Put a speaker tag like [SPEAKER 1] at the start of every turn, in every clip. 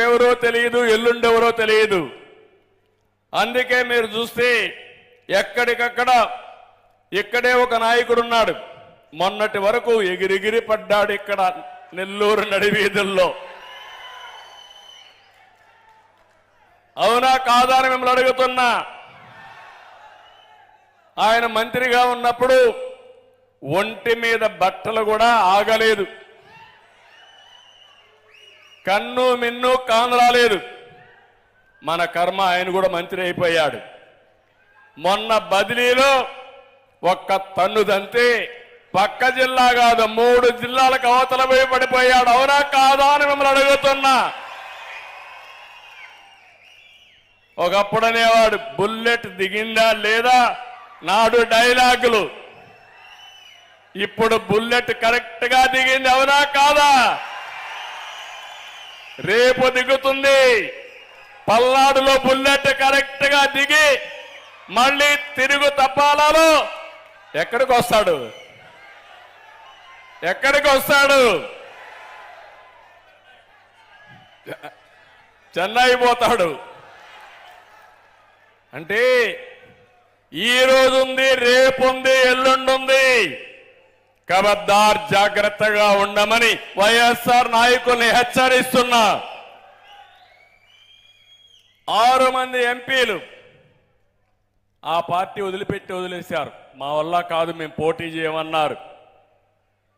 [SPEAKER 1] రేపెవరో తెలియదు ఎల్లుండెవరో తెలియదు. అందుకే మీరు చూస్తే ఎక్కడికక్కడ ఇక్కడే ఒక నాయకుడు ఉన్నాడు మొన్నటి వరకు ఎగిరిగిరి పడ్డాడు ఇక్కడ నెల్లూరు నడివీధుల్లో అవునా కాదా అని మిమ్మల్ని అడుగుతున్నా. ఆయన మంత్రిగా ఉన్నప్పుడు ఒంటి మీద బట్టలు కూడా ఆగలేదు. కన్ను మిన్ను కానరాలేదు మన కర్మ ఆయన కూడా మంత్రి అయిపోయాడు. మొన్న బదిలీలో ఒక్క తన్నుదంతే పక్క జిల్లా కాదు మూడు జిల్లాలకు అవతల పోయి పడిపోయాడు. అవునా కాదా అని మిమ్మల్ని అడుగుతున్నా. ఒకప్పుడు అనేవాడు బుల్లెట్ దిగిందా లేదా? నాడు డైలాగులు. ఇప్పుడు బుల్లెట్ కరెక్ట్గా దిగింది అవునా కాదా? రేపు దిగుతుంది. పల్నాడులో బుల్లెట్ కరెక్ట్గా దిగి మళ్ళీ తిరుగు తప్పాలలో ఎక్కడికి వస్తాడు? ఎక్కడికి వస్తాడు? చెన్నై పోతాడు. అంటే ఈ రోజు ఉంది రేపు ఉంది ఎల్లుండి ఉంది కబద్దార్ జాగ్రత్తగా ఉండమని వైఎస్ఆర్ నాయకుల్ని హెచ్చరిస్తున్నా. ఆరు మంది ఎంపీలు ఆ పార్టీ వదిలిపెట్టి వదిలేశారు. మా వల్ల కాదు మేము పోటీ చేయమన్నారు.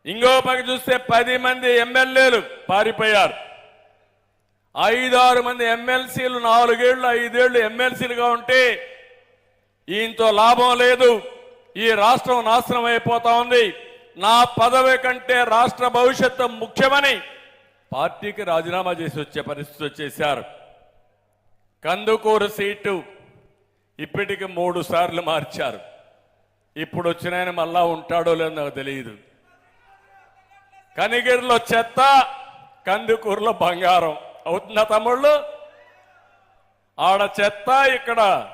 [SPEAKER 1] ఇంకో పక్క చూస్తే పది మంది ఎమ్మెల్యేలు పారిపోయారు. ఐదారు మంది ఎమ్మెల్సీలు నాలుగేళ్ళు ఐదేళ్ళు ఎమ్మెల్సీలుగా ఉంటే ఈయంతో లాభం లేదు. ఈ రాష్ట్రం నాశనం అయిపోతా ఉంది. నా పదవి కంటే రాష్ట్ర భవిష్యత్తు ముఖ్యమని పార్టీకి రాజీనామా చేసి వచ్చే పరిస్థితి వచ్చేశారు. కందుకూరు సీటు ఇప్పటికి మూడు సార్లు మార్చారు. ఇప్పుడు వచ్చిన ఆయన మళ్ళా ఉంటాడో లేదో నాకు తెలియదు. కనిగిరిలో చెత్త కందుకూరులో బంగారం. అవుతుందా తమ్ముళ్ళు? ఆడ చెత్త ఇక్కడ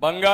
[SPEAKER 1] బంగారం